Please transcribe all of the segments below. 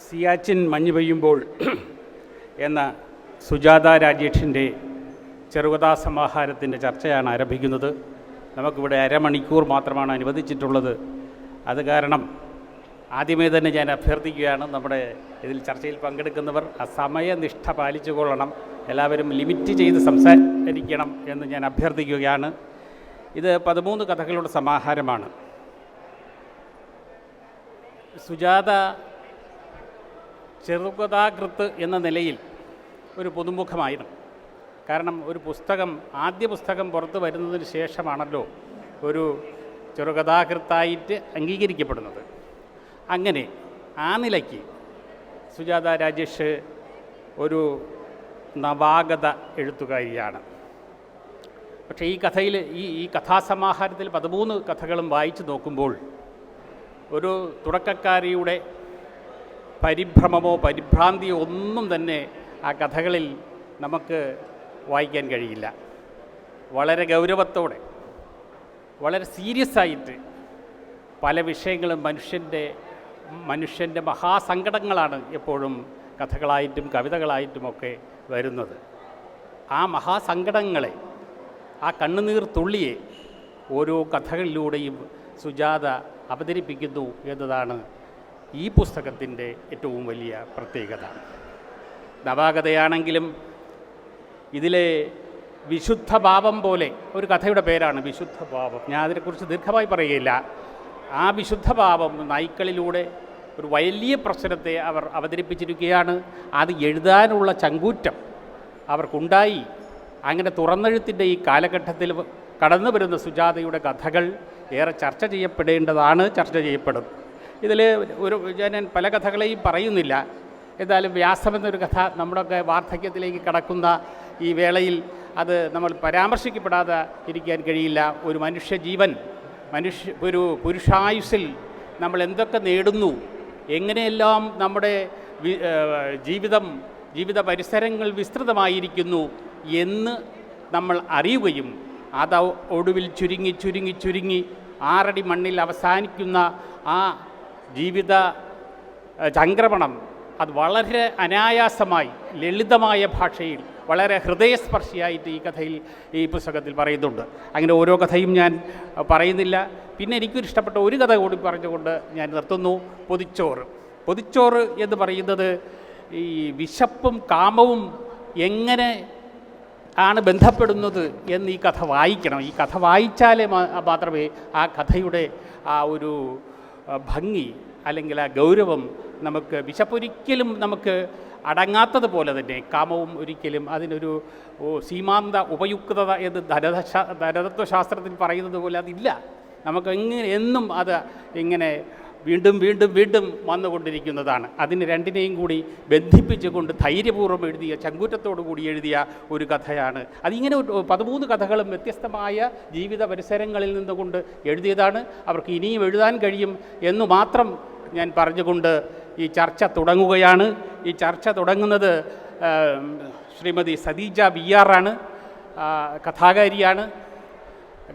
സിയാച്ചിൻ മഞ്ഞ് പെയ്യുമ്പോൾ എന്ന സുജാത രാജേഷിന്റെ ചെറുകഥാ സമാഹാരത്തിന്റെ ചർച്ചയാണ് ആരംഭിക്കുന്നത്. നമുക്കിവിടെ അരമണിക്കൂർ മാത്രമാണ് അനുവദിച്ചിട്ടുള്ളത്. അത് കാരണം ആദ്യമേ തന്നെ ഞാൻ അഭ്യർത്ഥിക്കുകയാണ് നമ്മുടെ ഇതിൽ ചർച്ചയിൽ പങ്കെടുക്കുന്നവർ ആ സമയനിഷ്ഠ പാലിച്ചു കൊള്ളണം എല്ലാവരും ലിമിറ്റ് ചെയ്ത് സംസാരിക്കണം എന്ന് ഞാൻ അഭ്യർത്ഥിക്കുകയാണ്. ഇത് പതിമൂന്ന് കഥകളുടെ സമാഹാരമാണ്. സുജാത ചെറുകഥാകൃത്ത് എന്ന നിലയിൽ ഒരു പുതുമുഖമായിരുന്നു. കാരണം ഒരു പുസ്തകം ആദ്യ പുസ്തകം പുറത്തു വരുന്നതിന് ശേഷമാണല്ലോ ഒരു ചെറുകഥാകൃത്തായിട്ട് അംഗീകരിക്കപ്പെടുന്നത്. അങ്ങനെ ആ നിലയ്ക്ക് സുജാത രാജേഷ് ഒരു നവാഗത എഴുത്തുകാരിയാണ്. പക്ഷേ ഈ കഥയിൽ ഈ ഈ കഥാസമാഹാരത്തിൽ പതിമൂന്ന് കഥകളും വായിച്ചു നോക്കുമ്പോൾ ഒരു തുടക്കക്കാരിയുടെ പരിഭ്രമമോ പരിഭ്രാന്തിയോ ഒന്നും തന്നെ ആ കഥകളിൽ നമുക്ക് വായിക്കാൻ കഴിയില്ല. വളരെ ഗൗരവത്തോടെ വളരെ സീരിയസ് ആയിട്ട് പല വിഷയങ്ങളും മനുഷ്യന്റെ മനുഷ്യന്റെ മഹാസങ്കടങ്ങളാണ് എപ്പോഴും കഥകളായിട്ടും കവിതകളായിട്ടുമൊക്കെ വരുന്നത്. ആ മഹാസങ്കടങ്ങളെ ആ കണ്ണുനീർ തുള്ളിയെ ഓരോ കഥകളിലൂടെയും സുജാത അവതരിപ്പിക്കുന്നു എന്നതാണ് ഈ പുസ്തകത്തിന്റെ ഏറ്റവും വലിയ പ്രത്യേകത. നവാഗതയാണെങ്കിലും ഇതിലെ വിശുദ്ധ ഭാവം പോലെ ഒരു കഥയുടെ പേരാണ് വിശുദ്ധ ഭാവം ഞാൻ അതിനെക്കുറിച്ച് ദീർഘമായി പറയുകയില്ല. ആ വിശുദ്ധ ഭാവം നായ്ക്കളിലൂടെ ഒരു വലിയ പ്രശ്നത്തെ അവർ അവതരിപ്പിച്ചിരിക്കുകയാണ്. അത് എഴുതാനുള്ള ചങ്കൂറ്റം അവർക്കുണ്ടായി. അങ്ങനെ തുറന്നെഴുത്തിന്റെ ഈ കാലഘട്ടത്തിൽ കടന്നു വരുന്ന സുജാതയുടെ കഥകൾ ഏറെ ചർച്ച ചെയ്യപ്പെടേണ്ടതാണ് ചർച്ച ചെയ്യപ്പെടും. ഇതിൽ ഒരു ഞാൻ പല കഥകളെയും പറയുന്നില്ല. എന്തായാലും വ്യാസമെന്നൊരു കഥ നമ്മുടെയൊക്കെ വാർദ്ധക്യത്തിലേക്ക് കടക്കുന്ന ഈ വേളയിൽ അത് നമ്മൾ പരാമർശിക്കപ്പെടാതെ ഇരിക്കാൻ കഴിയില്ല. ഒരു മനുഷ്യജീവൻ മനുഷ്യ ഒരു പുരുഷായുസിൽ നമ്മൾ എന്തൊക്കെ നേടുന്നു എങ്ങനെയെല്ലാം നമ്മുടെ ജീവിതം ജീവിത പരിസരങ്ങൾ വിസ്തൃതമായിരിക്കുന്നു എന്ന് നമ്മൾ അറിയുകയും അത് ഒടുവിൽ ചുരുങ്ങി ചുരുങ്ങി ചുരുങ്ങി ആറടി മണ്ണിൽ അവസാനിക്കുന്ന ആ ജീവിത ചംക്രമണം അത് വളരെ അനായാസമായി ലളിതമായ ഭാഷയിൽ വളരെ ഹൃദയസ്പർശിയായിട്ട് ഈ കഥയിൽ ഈ പുസ്തകത്തിൽ പറയുന്നുണ്ട്. അങ്ങനെ ഓരോ കഥയും ഞാൻ പറയുന്നില്ല. പിന്നെ എനിക്കൊരു ഇഷ്ടപ്പെട്ട ഒരു കഥ കൂടി പറഞ്ഞുകൊണ്ട് ഞാൻ നിർത്തുന്നു. പൊതിച്ചോറ്. പൊതിച്ചോറ് എന്ന് പറയുന്നത് ഈ വിശപ്പും കാമവും എങ്ങനെ ആണ് ബന്ധപ്പെടുന്നത് എന്ന് ഈ കഥ വായിക്കണം. ഈ കഥ വായിച്ചാലേ മാത്രമേ ആ കഥയുടെ ആ ഒരു ഭംഗി അല്ലെങ്കിൽ ആ ഗൗരവം നമുക്ക് വിശപ്പൊരിക്കലും നമുക്ക് അടങ്ങാത്തതുപോലെ തന്നെ കാമവും ഒരിക്കലും അതിനൊരു സീമാന്ത ഉപയുക്തത എന്ന് ധനതശാ ധനതത്വശാസ്ത്രത്തിൽ പറയുന്നത് പോലെ അതില്ല. നമുക്ക് എങ്ങനെ എന്നും അത് ഇങ്ങനെ വീണ്ടും വീണ്ടും വീണ്ടും വന്നുകൊണ്ടിരിക്കുന്നതാണ്. അതിന് രണ്ടിനെയും കൂടി ബന്ധിപ്പിച്ചുകൊണ്ട് ധൈര്യപൂർവം എഴുതിയ ചങ്കൂറ്റത്തോടു കൂടി എഴുതിയ ഒരു കഥയാണ്. അതിങ്ങനെ പതിമൂന്ന് കഥകളും വ്യത്യസ്തമായ ജീവിത പരിസരങ്ങളിൽ നിന്നുകൊണ്ട് എഴുതിയതാണ്. അവർക്ക് ഇനിയും എഴുതാൻ കഴിയും എന്ന് മാത്രം ഞാൻ പറഞ്ഞുകൊണ്ട് ഈ ചർച്ച തുടങ്ങുകയാണ്. ഈ ചർച്ച തുടങ്ങുന്നത് ശ്രീമതി സതീജ ബി ആറാണ് കഥാകാരിയാണ്.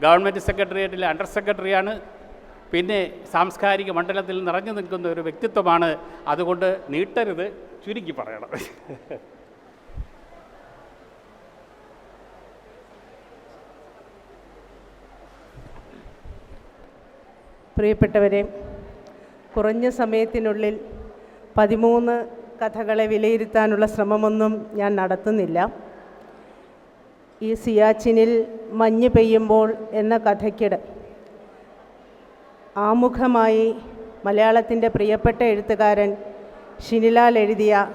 ഗവൺമെന്റ് സെക്രട്ടേറിയറ്റിലെ അണ്ടർ സെക്രട്ടറിയാണ്. പിന്നെ സാംസ്കാരിക മണ്ഡലത്തിൽ നിറഞ്ഞു നിൽക്കുന്ന ഒരു വ്യക്തിത്വമാണ് അതുകൊണ്ട് നീട്ടരുത് ചുരുക്കി പറയണം. പ്രിയപ്പെട്ടവരെ കുറഞ്ഞ സമയത്തിനുള്ളിൽ പതിമൂന്ന് കഥകളെ വിലയിരുത്താനുള്ള ശ്രമമൊന്നും ഞാൻ നടത്തുന്നില്ല. ഈ സിയാച്ചിനിൽ മഞ്ഞ് പെയ്യുമ്പോൾ എന്ന കഥയ്ക്കിടെ ആമുഖമായി മലയാളത്തിന്റെ പ്രിയപ്പെട്ട എഴുത്തുകാരൻ ഷിനിലാൽ എഴുതിയ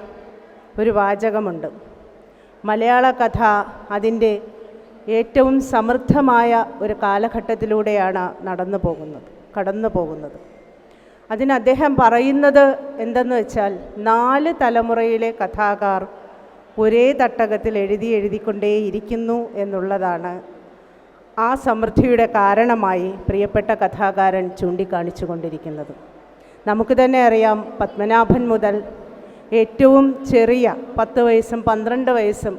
ഒരു വാചകമുണ്ട്. മലയാള കഥ അതിന്റെ ഏറ്റവും സമൃദ്ധമായ ഒരു കാലഘട്ടത്തിലൂടെയാണ് നടന്നു പോകുന്നത് കടന്നു പോകുന്നത്. അതിന് അദ്ദേഹം പറയുന്നത് എന്തെന്ന് വെച്ചാൽ നാല് തലമുറയിലെ കഥാകാർ ഒരേ തട്ടകത്തിൽ എഴുതി എഴുതിക്കൊണ്ടേയിരിക്കുന്നു എന്നുള്ളതാണ് ആ സമൃദ്ധിയുടെ കാരണമായി പ്രിയപ്പെട്ട കഥാകാരൻ ചൂണ്ടിക്കാണിച്ചു കൊണ്ടിരിക്കുന്നത് നമുക്ക് തന്നെ അറിയാം പത്മനാഭൻ മുതൽ ഏറ്റവും ചെറിയ പത്ത് വയസ്സും പന്ത്രണ്ട് വയസ്സും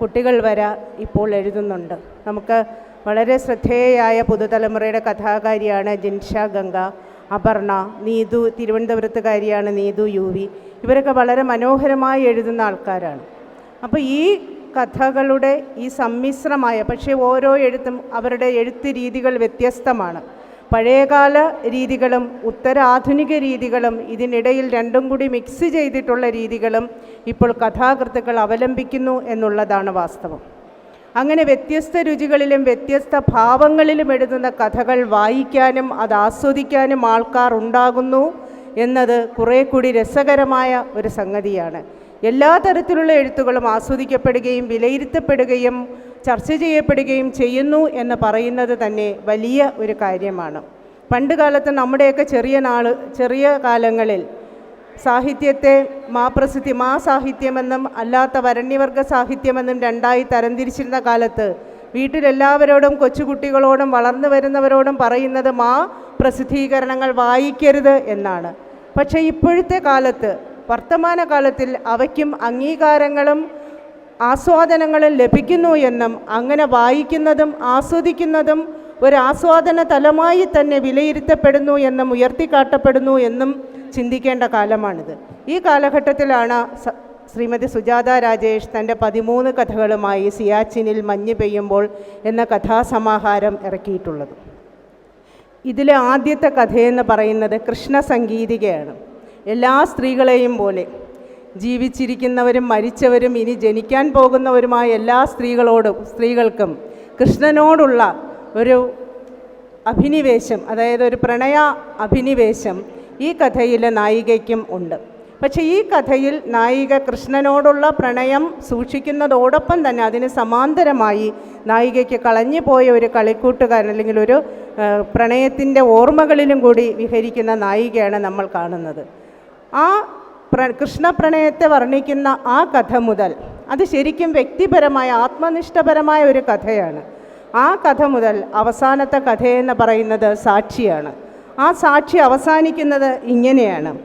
കുട്ടികൾ വരെ ഇപ്പോൾ എഴുതുന്നുണ്ട്. നമുക്ക് വളരെ ശ്രദ്ധേയയായ പുതുതലമുറയുടെ കഥാകാരിയാണ് ജിൻഷ ഗംഗ അപർണ നീതു തിരുവനന്തപുരത്തുകാരിയാണ് നീതു യു വി. ഇവരൊക്കെ വളരെ മനോഹരമായി എഴുതുന്ന ആൾക്കാരാണ്. അപ്പോൾ ഈ കഥകളുടെ ഈ സമ്മിശ്രമായ പക്ഷേ ഓരോ എഴുത്തും അവരുടെ എഴുത്ത് രീതികൾ വ്യത്യസ്തമാണ്. പഴയകാല രീതികളും ഉത്തരാധുനിക രീതികളും ഇതിനിടയിൽ രണ്ടും കൂടി മിക്സ് ചെയ്തിട്ടുള്ള രീതികളും ഇപ്പോൾ കഥാകൃത്തുക്കൾ അവലംബിക്കുന്നു എന്നുള്ളതാണ് വാസ്തവം. അങ്ങനെ വ്യത്യസ്ത രുചികളിലും വ്യത്യസ്ത ഭാവങ്ങളിലും എഴുതുന്ന കഥകൾ വായിക്കാനും അത് ആസ്വദിക്കാനും ആൾക്കാർ ഉണ്ടാകുന്നു എന്നത് കുറേ കൂടി രസകരമായ ഒരു സംഗതിയാണ്. എല്ലാ തരത്തിലുള്ള എഴുത്തുകളും ആസ്വദിക്കപ്പെടുകയും വിലയിരുത്തപ്പെടുകയും ചർച്ച ചെയ്യപ്പെടുകയും ചെയ്യുന്നു എന്ന് പറയുന്നത് തന്നെ വലിയ ഒരു കാര്യമാണ്. പണ്ട് കാലത്ത് നമ്മുടെയൊക്കെ ചെറിയ നാൾ ചെറിയ കാലങ്ങളിൽ സാഹിത്യത്തെ മാപ്രസിദ്ധി മാ സാഹിത്യമെന്നും അല്ലാത്ത വരണ്യവർഗ സാഹിത്യമെന്നും രണ്ടായി തരംതിരിച്ചിരുന്ന കാലത്ത് വീട്ടിലെല്ലാവരോടും കൊച്ചുകുട്ടികളോടും വളർന്നു വരുന്നവരോടും പറയുന്നത് മാ പ്രസിദ്ധീകരണങ്ങൾ വായിക്കരുത് എന്നാണ്. പക്ഷേ ഇപ്പോഴത്തെ കാലത്ത് വർത്തമാന കാലത്തിൽ അവയ്ക്കും അംഗീകാരങ്ങളും ആസ്വാദനങ്ങളും ലഭിക്കുന്നു എന്നും അങ്ങനെ വായിക്കുന്നതും ആസ്വദിക്കുന്നതും ഒരു ആസ്വാദന തലമായി തന്നെ വിലയിരുത്തപ്പെടുന്നു എന്നും ഉയർത്തിക്കാട്ടപ്പെടുന്നു എന്നും ചിന്തിക്കേണ്ട കാലമാണിത്. ഈ കാലഘട്ടത്തിലാണ് ശ്രീമതി സുജാത രാജേഷ് തന്റെ പതിമൂന്ന് കഥകളുമായി സിയാച്ചിനിൽ മഞ്ഞ് പെയ്യുമ്പോൾ എന്ന കഥാസമാഹാരം ഇറക്കിയിട്ടുള്ളത്. ഇതിലെ ആദ്യത്തെ കഥയെന്ന് പറയുന്നത് കൃഷ്ണ സംഗീതികയാണ് എല്ലാ സ്ത്രീകളെയും പോലെ. ജീവിച്ചിരിക്കുന്നവരും മരിച്ചവരും ഇനി ജനിക്കാൻ പോകുന്നവരുമായ എല്ലാ സ്ത്രീകളോടും സ്ത്രീകൾക്കും കൃഷ്ണനോടുള്ള ഒരു അഭിനിവേശം അതായത് ഒരു പ്രണയ അഭിനിവേശം ഈ കഥയിലെ നായികയ്ക്കും ഉണ്ട്. പക്ഷേ ഈ കഥയിൽ നായിക കൃഷ്ണനോടുള്ള പ്രണയം സൂക്ഷിക്കുന്നതോടൊപ്പം തന്നെ അതിന് സമാന്തരമായി നായികയ്ക്ക് കളഞ്ഞു പോയ ഒരു കളിക്കൂട്ടുകാരൻ അല്ലെങ്കിൽ ഒരു പ്രണയത്തിന്റെ ഓർമ്മകളിലും കൂടി വിഹരിക്കുന്ന നായികയാണ് നമ്മൾ കാണുന്നത്. ആ പ്ര കൃഷ്ണപ്രണയത്തെ വർണിക്കുന്ന ആ കഥ മുതൽ അത് ശരിക്കും വ്യക്തിപരമായ ആത്മനിഷ്ഠപരമായ ഒരു കഥയാണ്. ആ കഥ മുതൽ അവസാനത്തെ കഥയെന്ന് പറയുന്നത് സാക്ഷിയാണ്. ആ സാക്ഷി അവസാനിക്കുന്നത് ഇങ്ങനെയാണ്.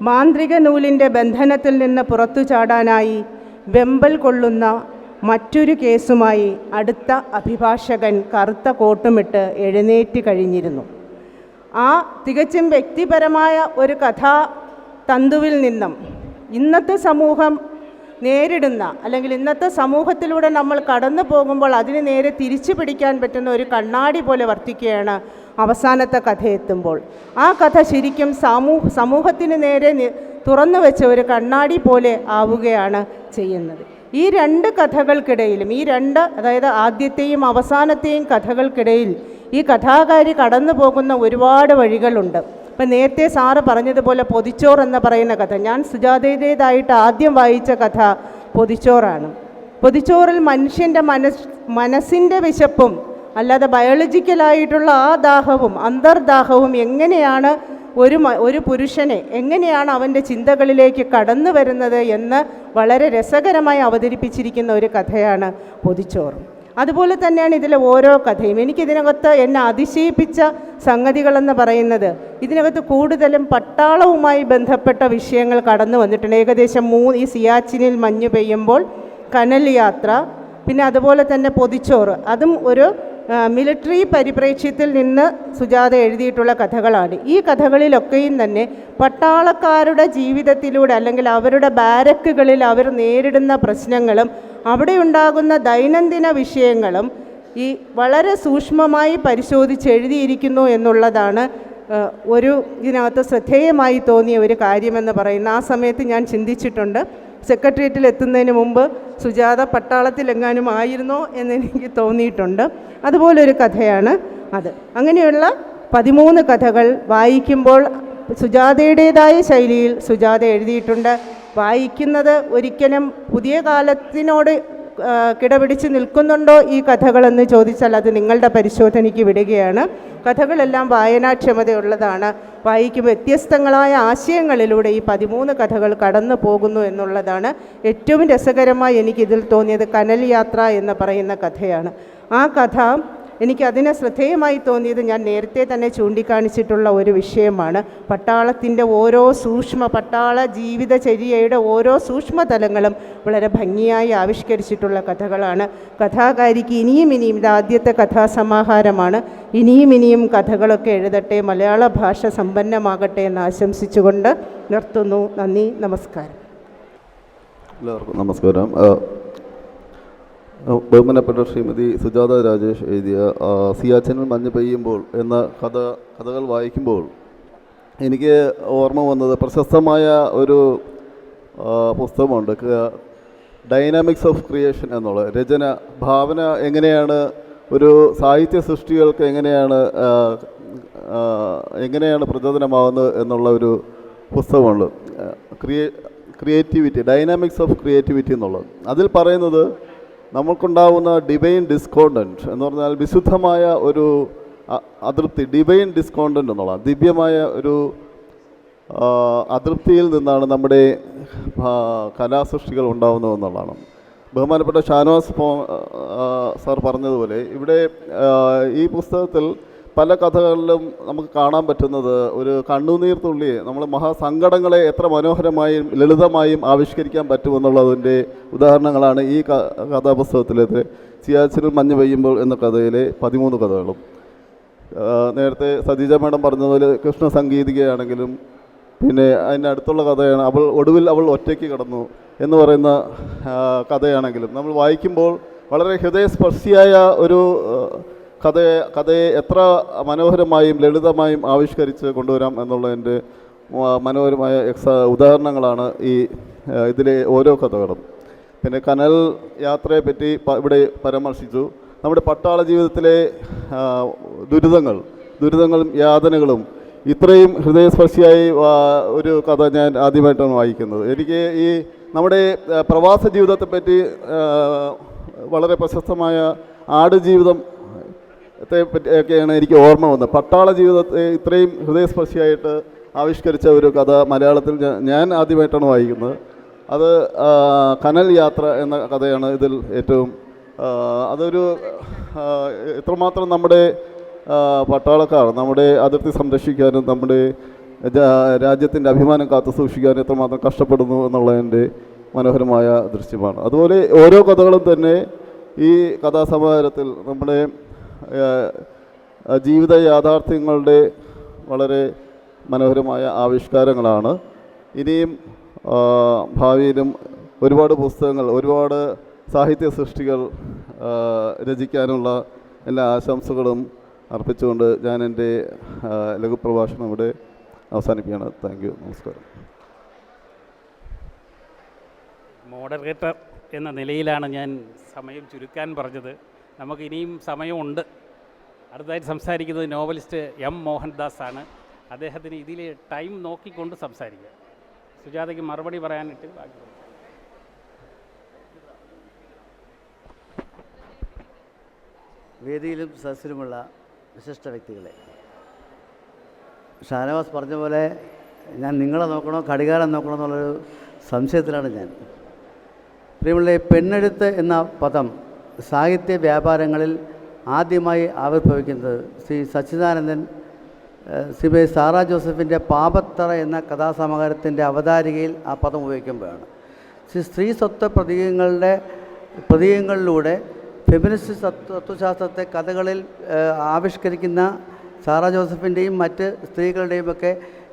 മാന്ത്രിക നൂലിന്റെ ബന്ധനത്തിൽ നിന്ന് പുറത്തു ചാടാനായി വെമ്പൽ കൊള്ളുന്ന മറ്റൊരു കേസുമായി അടുത്ത അഭിഭാഷകൻ കറുത്ത കോട്ടുമിട്ട് എഴുന്നേറ്റ് കഴിഞ്ഞിരുന്നു. ആ തികച്ചും വ്യക്തിപരമായ ഒരു കഥാ തന്തുവിൽ നിന്നും ഇന്നത്തെ സമൂഹം നേരിടുന്ന അല്ലെങ്കിൽ ഇന്നത്തെ സമൂഹത്തിലൂടെ നമ്മൾ കടന്നു പോകുമ്പോൾ അതിന് നേരെ തിരിച്ചു പിടിക്കാൻ പറ്റുന്ന ഒരു കണ്ണാടി പോലെ വർത്തിക്കുകയാണ് അവസാനത്തെ കഥ എത്തുമ്പോൾ. ആ കഥ ശരിക്കും സമൂഹ സമൂഹത്തിന് നേരെ തുറന്നു വെച്ച ഒരു കണ്ണാടി പോലെ ആവുകയാണ് ചെയ്യുന്നത്. ഈ രണ്ട് കഥകൾക്കിടയിലും ഈ രണ്ട് അതായത് ആദ്യത്തെയും അവസാനത്തെയും കഥകൾക്കിടയിൽ ഈ കഥാകാരി കടന്നു പോകുന്ന ഒരുപാട് വഴികളുണ്ട്. ഇപ്പം നേരത്തെ സാറ് പറഞ്ഞതുപോലെ പൊതിച്ചോർ എന്ന് പറയുന്ന കഥ. ഞാൻ സുജാതയുടേതായിട്ട് ആദ്യം വായിച്ച കഥ പൊതിച്ചോറാണ്. പൊതിച്ചോറിൽ മനുഷ്യന്റെ മനസ് മനസ്സിന്റെ വിശപ്പും അല്ലാതെ ബയോളജിക്കലായിട്ടുള്ള ആ ദാഹവും അന്തർദാഹവും എങ്ങനെയാണ് ഒരു ഒരു പുരുഷനെ എങ്ങനെയാണ് അവന്റെ ചിന്തകളിലേക്ക് കടന്നു വരുന്നത് എന്ന് വളരെ രസകരമായി അവതരിപ്പിച്ചിരിക്കുന്ന ഒരു കഥയാണ് പൊതിച്ചോറ്. അതുപോലെ തന്നെയാണ് ഇതിലെ ഓരോ കഥയും. എനിക്കിതിനകത്ത് എന്നെ അതിശയിപ്പിച്ച സംഗതികളെന്ന് പറയുന്നത് ഇതിനകത്ത് കൂടുതലും പട്ടാളവുമായി ബന്ധപ്പെട്ട വിഷയങ്ങൾ കടന്നു വന്നിട്ടുണ്ട്. ഏകദേശം മൂന്ന് ഈ സിയാച്ചിനിൽ മഞ്ഞ് പെയ്യുമ്പോൾ കനൽ യാത്ര പിന്നെ അതുപോലെ തന്നെ പൊതിച്ചോറ്. അതും ഒരു മിലിറ്ററി പരിപ്രേക്ഷ്യത്തിൽ നിന്ന് സുജാത എഴുതിയിട്ടുള്ള കഥകളാണ്. ഈ കഥകളിലൊക്കെയും തന്നെ പട്ടാളക്കാരുടെ ജീവിതത്തിലൂടെ അല്ലെങ്കിൽ അവരുടെ ബാരക്കുകളിൽ അവർ നേരിടുന്ന പ്രശ്നങ്ങളും അവിടെ ഉണ്ടാകുന്ന ദൈനംദിന വിഷയങ്ങളും ഈ വളരെ സൂക്ഷ്മമായി പരിശോധിച്ച് എഴുതിയിരിക്കുന്നു എന്നുള്ളതാണ് ഒരു ഇതിനകത്ത് ശ്രദ്ധേയമായി തോന്നിയ ഒരു കാര്യമെന്ന് പറയുന്ന ആ സമയത്ത് ഞാൻ ചിന്തിച്ചിട്ടുണ്ട്. സെക്രട്ടേറിയറ്റിൽ എത്തുന്നതിന് മുമ്പ് സുജാത പട്ടാളത്തിലെങ്ങാനും ആയിരുന്നോ എന്നെനിക്ക് തോന്നിയിട്ടുണ്ട്. അതുപോലൊരു കഥയാണ് അത്. അങ്ങനെയുള്ള പതിമൂന്ന് കഥകൾ വായിക്കുമ്പോൾ സുജാതയുടേതായ ശൈലിയിൽ സുജാത എഴുതിയിട്ടുണ്ട്. വായിക്കുന്നത് ഒരിക്കലും പുതിയ കാലത്തിനോട് കിടപിടിച്ച് നിൽക്കുന്നുണ്ടോ ഈ കഥകളെന്ന് ചോദിച്ചാൽ അത് നിങ്ങളുടെ പരിശോധനയ്ക്ക് വിടുകയാണ്. കഥകളെല്ലാം വായനാക്ഷമതയുള്ളതാണ്. വായിക്കും വ്യത്യസ്തങ്ങളായ ആശയങ്ങളിലൂടെ ഈ പതിമൂന്ന് കഥകൾ കടന്നു പോകുന്നു എന്നുള്ളതാണ് ഏറ്റവും രസകരമായി എനിക്കിതിൽ തോന്നിയത് കനൽ യാത്ര എന്ന് പറയുന്ന കഥയാണ്. ആ കഥ എനിക്കതിനെ ശ്രദ്ധേയമായി തോന്നിയത് ഞാൻ നേരത്തെ തന്നെ ചൂണ്ടിക്കാണിച്ചിട്ടുള്ള ഒരു വിഷയമാണ്. പട്ടാളത്തിന്റെ ഓരോ സൂക്ഷ്മ പട്ടാള ജീവിതചര്യയുടെ ഓരോ സൂക്ഷ്മതലങ്ങളും വളരെ ഭംഗിയായി ആവിഷ്കരിച്ചിട്ടുള്ള കഥകളാണ്. കഥാകാരിക്ക് ഇനിയും ഇനിയും ഇത് ആദ്യത്തെ കഥാസമാഹാരമാണ്. ഇനിയും ഇനിയും കഥകളൊക്കെ എഴുതട്ടെ മലയാള ഭാഷ സമ്പന്നമാകട്ടെ എന്ന് ആശംസിച്ചുകൊണ്ട് നിർത്തുന്നു. നന്ദി നമസ്കാരം. എല്ലാവർക്കും നമസ്കാരം. ബഹുമാനപ്പെട്ട ശ്രീമതി സുജാത രാജേഷ് എഴുതിയ സിയാച്ചനിൽ മഞ്ഞ് പെയ്യുമ്പോൾ എന്ന കഥ കഥകൾ വായിക്കുമ്പോൾ എനിക്ക് ഓർമ്മ വന്നത് പ്രശസ്തമായ ഒരു പുസ്തകമുണ്ട്. ഡൈനാമിക്സ് ഓഫ് ക്രിയേഷൻ എന്നുള്ള രചന ഭാവന എങ്ങനെയാണ് ഒരു സാഹിത്യ സൃഷ്ടികൾക്ക് എങ്ങനെയാണ് എങ്ങനെയാണ് പ്രചോദനമാവുന്നത് എന്നുള്ള ഒരു പുസ്തകമുണ്ട്. ക്രിയേ ക്രിയേറ്റിവിറ്റി ഡൈനാമിക്സ് ഓഫ് ക്രിയേറ്റിവിറ്റി എന്നുള്ളത്. അതിൽ പറയുന്നത് നമുക്കുണ്ടാവുന്ന ഡിവൈൻ ഡിസ്കോണ്ടന്റ് എന്ന് പറഞ്ഞാൽ വിശുദ്ധമായ ഒരു അതൃപ്തി ഡിവൈൻ ഡിസ്കോണ്ടന്റ് എന്നുള്ള ദിവ്യമായ ഒരു അതൃപ്തിയിൽ നിന്നാണ് നമ്മുടെ കലാസൃഷ്ടികൾ ഉണ്ടാവുന്നത് എന്നുള്ളതാണ്. ബഹുമാനപ്പെട്ട ഷാനവാസ് സാർ പറഞ്ഞതുപോലെ ഇവിടെ ഈ പുസ്തകത്തിൽ പല കഥകളിലും നമുക്ക് കാണാൻ പറ്റുന്നത് ഒരു കണ്ണുനീർ തുള്ളിയെ നമ്മൾ മഹാസങ്കടങ്ങളെ എത്ര മനോഹരമായും ലളിതമായും ആവിഷ്കരിക്കാൻ പറ്റുമെന്നുള്ളതിന്റെ ഉദാഹരണങ്ങളാണ് ഈ കഥാപുസ്തകത്തിലെ സിയാച്ചിനിൽ മഞ്ഞ് പെയ്യുമ്പോൾ എന്ന കഥയിലെ പതിമൂന്ന് കഥകളും. നേരത്തെ സതീജ മേഡം പറഞ്ഞതുപോലെ കൃഷ്ണ സംഗീതികയാണെങ്കിലും പിന്നെ അതിന്റെ അടുത്തുള്ള കഥയാണ് അവൾ ഒടുവിൽ അവൾ ഒറ്റയ്ക്ക് കിടന്നു എന്ന് പറയുന്ന കഥയാണെങ്കിലും. നമ്മൾ വായിക്കുമ്പോൾ വളരെ ഹൃദയസ്പർശിയായ ഒരു കഥയെ കഥയെ എത്ര മനോഹരമായും ലളിതമായും ആവിഷ്കരിച്ച് കൊണ്ടുവരാം എന്നുള്ളതിന്റെ മനോഹരമായ എക്സ ഉദാഹരണങ്ങളാണ് ഈ ഇതിലെ ഓരോ കഥകളും. പിന്നെ കനൽ യാത്രയെ പറ്റി ഇവിടെ പരാമർശിച്ചു. നമ്മുടെ പട്ടാള ജീവിതത്തിലെ ദുരിതങ്ങൾ ദുരിതങ്ങളും യാതനകളും ഇത്രയും ഹൃദയസ്പർശിയായി ഒരു കഥ ഞാൻ ആദ്യമായിട്ടാണ് വായിക്കുന്നത്. എനിക്ക് ഈ നമ്മുടെ പ്രവാസ ജീവിതത്തെപ്പറ്റി വളരെ പ്രശസ്തമായ ആടുജീവിതം ഒക്കെയാണ് എനിക്ക് ഓർമ്മ വന്നത്. പട്ടാള ജീവിതത്തെ ഇത്രയും ഹൃദയസ്പർശിയായിട്ട് ആവിഷ്കരിച്ച ഒരു കഥ മലയാളത്തിൽ ഞാൻ- ആദ്യമായിട്ടാണ് വായിക്കുന്നത്. അത് കനൽ യാത്ര എന്ന കഥയാണ് ഇതിൽ ഏറ്റവും അതൊരു എത്രമാത്രം നമ്മുടെ പട്ടാളക്കാർ നമ്മുടെ അതിർത്തി സംരക്ഷിക്കാനും നമ്മുടെ രാജ്യത്തിന്റെ അഭിമാനം കാത്തു സൂക്ഷിക്കാനും എത്രമാത്രം കഷ്ടപ്പെടുന്നു എന്നുള്ളതിന്റെ മനോഹരമായ ദൃശ്യമാണ്. അതുപോലെ ഓരോ കഥകളും തന്നെ ഈ കഥാസമാഹാരത്തിൽ നമ്മുടെ ജീവിത യാഥാർത്ഥ്യങ്ങളുടെ വളരെ മനോഹരമായ ആവിഷ്കാരങ്ങളാണ്. ഇനിയും ഭാവിയിലും ഒരുപാട് പുസ്തകങ്ങൾ ഒരുപാട് സാഹിത്യ സൃഷ്ടികൾ രചിക്കാനുള്ള എല്ലാ ആശംസകളും അർപ്പിച്ചുകൊണ്ട് ഞാൻ എന്റെ ലഘുപ്രഭാഷണം ഇവിടെ അവസാനിപ്പിക്കുകയാണ്. Thank you. നമസ്കാരം. മോഡറേറ്റർ എന്ന നിലയിലാണ് ഞാൻ സമയം ചുരുക്കാൻ പറഞ്ഞത്. നമുക്ക് ഇനിയും സമയമുണ്ട്. അടുത്തതായിട്ട് സംസാരിക്കുന്നത് നോവലിസ്റ്റ് എം മോഹൻദാസ് ആണ് അദ്ദേഹത്തിന് ഇതിൽ ടൈം നോക്കിക്കൊണ്ട് സംസാരിക്കുക സുജാതയ്ക്ക് മറുപടി പറയാനിട്ട് ബാക്കി. വേദിയിലും സദസ്സിലുമുള്ള വിശിഷ്ട വ്യക്തികളെ. ഷാനവാസ് പറഞ്ഞ പോലെ ഞാൻ നിങ്ങളെ നോക്കണോ കടികാലം നോക്കണോ എന്നുള്ളൊരു സംശയത്തിലാണ് ഞാൻ. പ്രിയമുള്ള പെണ്ണെഴുത്ത് എന്ന പദം സാഹിത്യ വ്യാപാരങ്ങളിൽ ആദ്യമായി ആവിർഭവിക്കുന്നത് ശ്രീ സച്ചിദാനന്ദൻ ശ്രീമതി സാറ ജോസഫിന്റെ പാപത്തറ എന്ന കഥാസമാഹാരത്തിന്റെ അവതാരികയിൽ ആ പദം ഉപയോഗിക്കുമ്പോഴാണ്. ശ്രീ സ്ത്രീ സ്വത്വ പ്രതീകങ്ങളുടെ പ്രതീകങ്ങളിലൂടെ ഫെമിനിസ്റ്റ് തത്വ തത്വശാസ്ത്രത്തെ കഥകളിൽ ആവിഷ്കരിക്കുന്ന സാറ ജോസഫിന്റെയും മറ്റ് സ്ത്രീകളുടെയും ഒക്കെ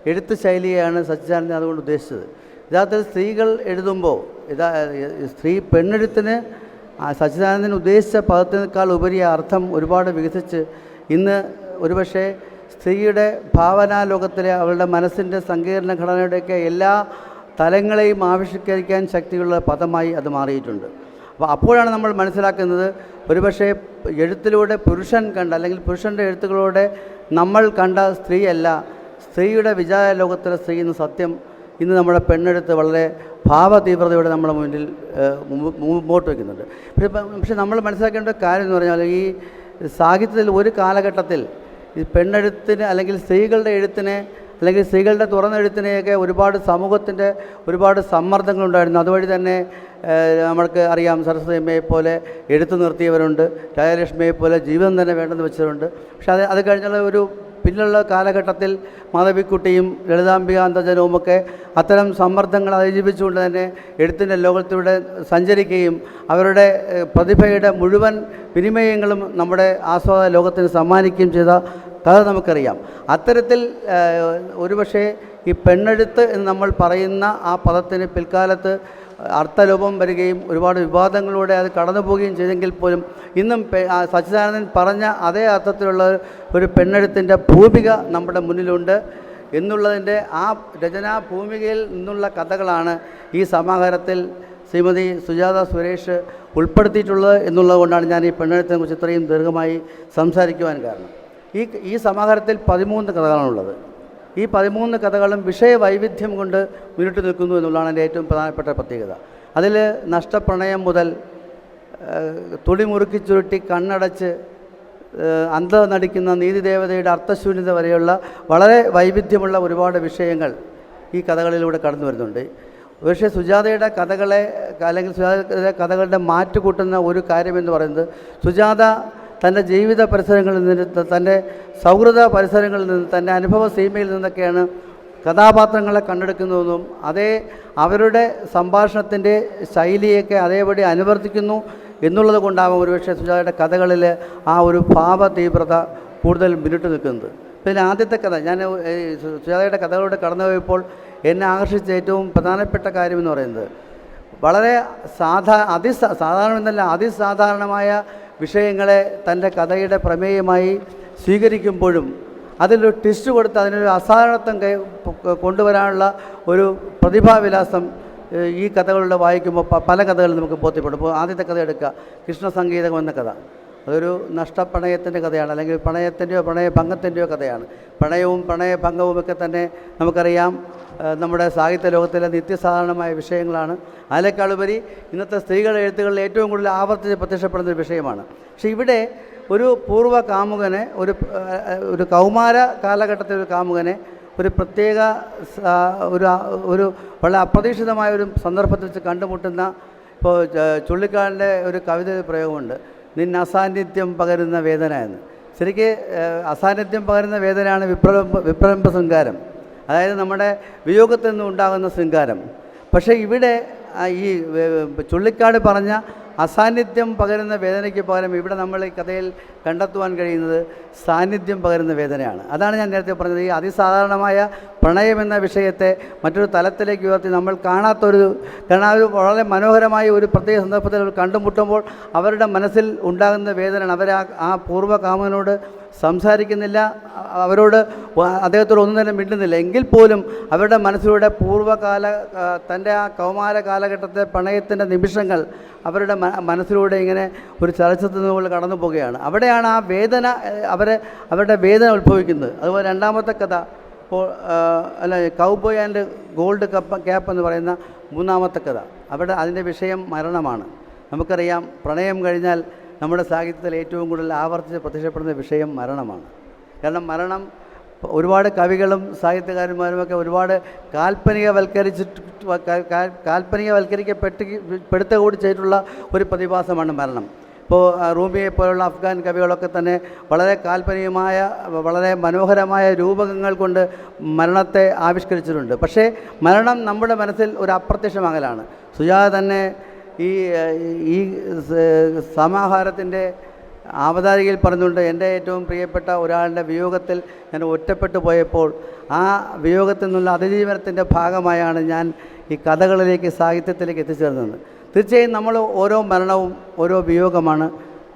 എഴുത്ത് ശൈലിയാണ് സച്ചിദാനന്ദൻ അതുകൊണ്ട് ഉദ്ദേശിച്ചത്. യഥാർത്ഥത്തിൽ സ്ത്രീകൾ എഴുതുമ്പോൾ യഥാ സ്ത്രീ പെണ്ണെഴുത്തിന് സച്ചിദാനന്ദൻ ഉദ്ദേശിച്ച പദത്തിനേക്കാൾ ഉപരി അർത്ഥം ഒരുപാട് വികസിച്ച് ഇന്ന് ഒരുപക്ഷെ സ്ത്രീയുടെ ഭാവനാ ലോകത്തിലെ അവളുടെ മനസ്സിന്റെ സങ്കീർണ ഘടനയുടെയൊക്കെ എല്ലാ തലങ്ങളെയും ആവിഷ്കരിക്കാൻ ശക്തിയുള്ള പദമായി അത് മാറിയിട്ടുണ്ട്. അപ്പോൾ അപ്പോഴാണ് നമ്മൾ മനസ്സിലാക്കുന്നത് ഒരുപക്ഷെ എഴുത്തിലൂടെ പുരുഷൻ കണ്ട അല്ലെങ്കിൽ പുരുഷന്റെ എഴുത്തുകളോടെ നമ്മൾ കണ്ട സ്ത്രീയല്ല സ്ത്രീയുടെ വിചാര ലോകത്തിലെ സ്ത്രീ എന്ന് സത്യം ഇന്ന് നമ്മുടെ പെണ്ണെടുത്ത് വളരെ ഭാവതീവ്രതയോടെ നമ്മുടെ മുന്നിൽ മുമ്പോട്ട് വയ്ക്കുന്നുണ്ട് പക്ഷേ പക്ഷേ നമ്മൾ മനസ്സിലാക്കേണ്ട കാര്യം എന്ന് പറഞ്ഞാൽ ഈ സാഹിത്യത്തിൽ ഒരു കാലഘട്ടത്തിൽ ഈ പെണ്ണെഴുത്തിന് അല്ലെങ്കിൽ സ്ത്രീകളുടെ എഴുത്തിനെ അല്ലെങ്കിൽ സ്ത്രീകളുടെ തുറന്നെഴുത്തിനെയൊക്കെ ഒരുപാട് സമൂഹത്തിന്റെ ഒരുപാട് സമ്മർദ്ദങ്ങളുണ്ടായിരുന്നു. അതുവഴി തന്നെ നമ്മൾക്ക് അറിയാം സരസ്വതി അമ്മയെ പോലെ എഴുത്തു നിർത്തിയവരുണ്ട്. രാജലക്ഷ്മിയെ പോലെ ജീവിതം തന്നെ വേണ്ടെന്ന് വെച്ചവരുണ്ട്. പക്ഷേ അത് അത് കഴിഞ്ഞുള്ള ഒരു പിന്നുള്ള കാലഘട്ടത്തിൽ മാധവിക്കുട്ടിയും ലളിതാംബികാന്തജനവുമൊക്കെ അത്തരം സമ്മർദ്ദങ്ങൾ അതിജീവിച്ചുകൊണ്ട് തന്നെ എഴുത്തിന്റെ ലോകത്തിലൂടെ സഞ്ചരിക്കുകയും അവരുടെ പ്രതിഭയുടെ മുഴുവൻ വിനിമയങ്ങളും നമ്മുടെ ആസ്വാദ ലോകത്തിന് സമ്മാനിക്കുകയും ചെയ്ത കഥ നമുക്കറിയാം. അത്തരത്തിൽ ഒരുപക്ഷെ ഈ പെണ്ണെഴുത്ത് എന്ന് നമ്മൾ പറയുന്ന ആ പദത്തിന് പിൽക്കാലത്ത് അർത്ഥലോപം വരികയും ഒരുപാട് വിവാദങ്ങളിലൂടെ അത് കടന്നു പോവുകയും ചെയ്തെങ്കിൽ പോലും ഇന്നും സച്ചിദാനന്ദൻ പറഞ്ഞ അതേ അർത്ഥത്തിലുള്ള ഒരു പെണ്ണെഴുത്തിന്റെ ഭൂമിക നമ്മുടെ മുന്നിലുണ്ട് എന്നുള്ളതിന്റെ ആ രചനാ ഭൂമികയിൽ നിന്നുള്ള കഥകളാണ് ഈ സമാഹാരത്തിൽ ശ്രീമതി സുജാത സുരേഷ് ഉൾപ്പെടുത്തിയിട്ടുള്ളത് എന്നുള്ളത് കൊണ്ടാണ് ഞാൻ ഈ പെണ്ണെഴുത്തിനെ കുറിച്ച് ഇത്രയും ദീർഘമായി സംസാരിക്കുവാൻ കാരണം. ഈ ഈ സമാഹാരത്തിൽ പതിമൂന്ന് കഥകളാണുള്ളത്. ഈ പതിമൂന്ന് കഥകളും വിഷയവൈവിധ്യം കൊണ്ട് മുന്നിട്ട് നിൽക്കുന്നു എന്നുള്ളതാണ് എന്റെ ഏറ്റവും പ്രധാനപ്പെട്ട പ്രത്യേകത. അതിൽ നഷ്ടപ്രണയം മുതൽ ഏഹ്, തുണി മുറുക്കി ചുരുട്ടി കണ്ണടച്ച് അന്ധ നടിക്കുന്ന നീതിദേവതയുടെ അർത്ഥശൂന്യത വരെയുള്ള വളരെ വൈവിധ്യമുള്ള ഒരുപാട് വിഷയങ്ങൾ ഈ കഥകളിലൂടെ കടന്നു വരുന്നുണ്ട്. പക്ഷേ സുജാതയുടെ കഥകളെ അല്ലെങ്കിൽ സുജാതയുടെ കഥകളുടെ മാറ്റുകൂട്ടുന്ന ഒരു കാര്യമെന്ന് പറയുന്നത് സുജാത തന്റെ ജീവിത പരിസരങ്ങളിൽ നിന്ന് തന്റെ സൗഹൃദ പരിസരങ്ങളിൽ നിന്ന് തന്റെ അനുഭവ സീമയിൽ നിന്നൊക്കെയാണ് കഥാപാത്രങ്ങളെ കണ്ടെടുക്കുന്നതെന്നും അതേ അവരുടെ സംഭാഷണത്തിന്റെ ശൈലിയൊക്കെ അതേപടി അനുവർത്തിക്കുന്നു എന്നുള്ളത് കൊണ്ടാവും ഒരുപക്ഷെ സുജാതയുടെ കഥകളിൽ ആ ഒരു ഭാവ തീവ്രത കൂടുതൽ മുന്നിട്ട് നിൽക്കുന്നത്. പിന്നെ ആദ്യത്തെ കഥ ഞാൻ സുജാതയുടെ കഥകളിലൂടെ കടന്നുപോയപ്പോൾ എന്നെ ആകർഷിച്ച ഏറ്റവും പ്രധാനപ്പെട്ട കാര്യം എന്ന് പറയുന്നത് വളരെ സാധാ അതിസാ സാധാരണമെന്നല്ല അതിസാധാരണമായ വിഷയങ്ങളെ തന്റെ കഥയുടെ പ്രമേയമായി സ്വീകരിക്കുമ്പോഴും അതിലൊരു ട്വിസ്റ്റ് കൊടുത്ത് അതിനൊരു അസാധാരണത്വം കൊണ്ടുവരാനുള്ള ഒരു പ്രതിഭാവിലാസം ഈ കഥകളുടെ വായിക്കുമ്പോൾ പല കഥകളും നമുക്ക് ബോധ്യപ്പെടും. ഇപ്പോൾ ആദ്യത്തെ കഥ എടുക്കുക. കൃഷ്ണസംഗീതം എന്ന കഥ. അതൊരു നഷ്ടപ്രണയത്തിന്റെ കഥയാണ് അല്ലെങ്കിൽ പ്രണയത്തിന്റെയോ പ്രണയഭംഗത്തിന്റെയോ കഥയാണ്. പ്രണയവും പ്രണയഭംഗവും ഒക്കെ തന്നെ നമുക്കറിയാം. നമ്മുടെ സാഹിത്യ ലോകത്തിലെ നിത്യസാധാരണമായ വിഷയങ്ങളാണ്. അതിനേക്കാളുപരി ഇന്നത്തെ സ്ത്രീകളുടെ എഴുത്തുകളിൽ ഏറ്റവും കൂടുതൽ ആവർത്തിച്ച് പ്രത്യക്ഷപ്പെടുന്ന ഒരു വിഷയമാണ്. പക്ഷേ ഇവിടെ ഒരു പൂർവ കാമുകനെ ഒരു ഒരു കൗമാര കാലഘട്ടത്തിലെ ഒരു കാമുകനെ ഒരു പ്രത്യേക ഒരു ഒരു വളരെ അപ്രതീക്ഷിതമായ ഒരു സന്ദർഭത്തിൽ വെച്ച് കണ്ടുമുട്ടുന്ന ഇപ്പോൾ ചുള്ളിക്കാടിന്റെ ഒരു കവിത പ്രയോഗമുണ്ട്. നിന്ന അസാന്നിധ്യം പകരുന്ന വേദന എന്ന്. ശരിക്ക് അസാന്നിധ്യം പകരുന്ന വേദനയാണ് വിപ്രലംബ വിപ്രലംബ ശൃംഗാരം. അതായത് നമ്മുടെ വിയോഗത്തിൽ നിന്ന് ഉണ്ടാകുന്ന ശൃംഗാരം. പക്ഷേ ഇവിടെ ഈ ചുള്ളിക്കാട് പറഞ്ഞ അസാന്നിധ്യം പകരുന്ന വേദനയ്ക്ക് പകരം ഇവിടെ നമ്മൾ ഈ കഥയിൽ കണ്ടെത്തുവാൻ കഴിയുന്നത് സാന്നിധ്യം പകരുന്ന വേദനയാണ്. അതാണ് ഞാൻ നേരത്തെ പറഞ്ഞത്. ഈ അതിസാധാരണമായ പ്രണയം എന്ന വിഷയത്തെ മറ്റൊരു തലത്തിലേക്ക് ഉയർത്തി നമ്മൾ കാണാത്തൊരു കാരണം അവർ വളരെ മനോഹരമായ ഒരു പ്രത്യേക സന്ദർഭത്തിൽ കണ്ടുമുട്ടുമ്പോൾ അവരുടെ മനസ്സിൽ ഉണ്ടാകുന്ന വേദനയാണ്. അവർ ആ പൂർവകാമനോട് സംസാരിക്കുന്നില്ല. അവരോട് അദ്ദേഹത്തോട് ഒന്നും തന്നെ മിണ്ടുന്നില്ല. എങ്കിൽ പോലും അവരുടെ മനസ്സിലൂടെ പൂർവകാല തന്റെ ആ കൗമാര കാലഘട്ടത്തെ പ്രണയത്തിന്റെ നിമിഷങ്ങൾ അവരുടെ മനസ്സിലൂടെ ഇങ്ങനെ ഒരു ചലച്ചിത്രത്തിന് പോലെ കടന്നു പോവുകയാണ് അവിടെയാണ് ആ വേദന അവരെ അവരുടെ വേദന ഉത്ഭവിക്കുന്നത്. അതുപോലെ രണ്ടാമത്തെ കഥ അല്ല cowboy and gold cup cap എന്ന് പറയുന്ന മൂന്നാമത്തെ കഥ. അവിടെ അതിന്റെ വിഷയം മരണമാണ്. നമുക്കറിയാം പ്രണയം കഴിഞ്ഞാൽ നമ്മുടെ സാഹിത്യത്തിൽ ഏറ്റവും കൂടുതൽ ആവർത്തിച്ച് പ്രത്യക്ഷപ്പെടുന്ന വിഷയം മരണമാണ്. കാരണം മരണം ഒരുപാട് കവികളും സാഹിത്യകാരന്മാരുമൊക്കെ ഒരുപാട് കാൽപ്പനികവൽക്കരിച്ച് കാൽപ്പനികവൽക്കരിക്കപ്പെട്ട് പെടുത്ത കൂടി ചെയ്തിട്ടുള്ള ഒരു പ്രതിഭാസമാണ് മരണം. ഇപ്പോൾ റൂമിയെ പോലുള്ള അഫ്ഗാൻ കവികളൊക്കെ തന്നെ വളരെ കാൽപ്പനികമായ വളരെ മനോഹരമായ രൂപകങ്ങൾ കൊണ്ട് മരണത്തെ ആവിഷ്കരിച്ചിട്ടുണ്ട്. പക്ഷേ മരണം നമ്മുടെ മനസ്സിൽ ഒരു അപ്രത്യക്ഷമാകലാണ്. സുജാത തന്നെ ഈ ഈ സമാഹാരത്തിന്റെ അവതാരികയിൽ പറഞ്ഞുകൊണ്ട് എന്റെ ഏറ്റവും പ്രിയപ്പെട്ട ഒരാളുടെ വിയോഗത്തിൽ ഞാൻ ഒറ്റപ്പെട്ടു പോയപ്പോൾ ആ വിയോഗത്തിൽ നിന്നുള്ള അതിജീവനത്തിന്റെ ഭാഗമായാണ് ഞാൻ ഈ കഥകളിലേക്ക് സാഹിത്യത്തിലേക്ക് എത്തിച്ചേർന്നത്. തീർച്ചയായും നമ്മൾ ഓരോ മരണവും ഓരോ വിയോഗമാണ്.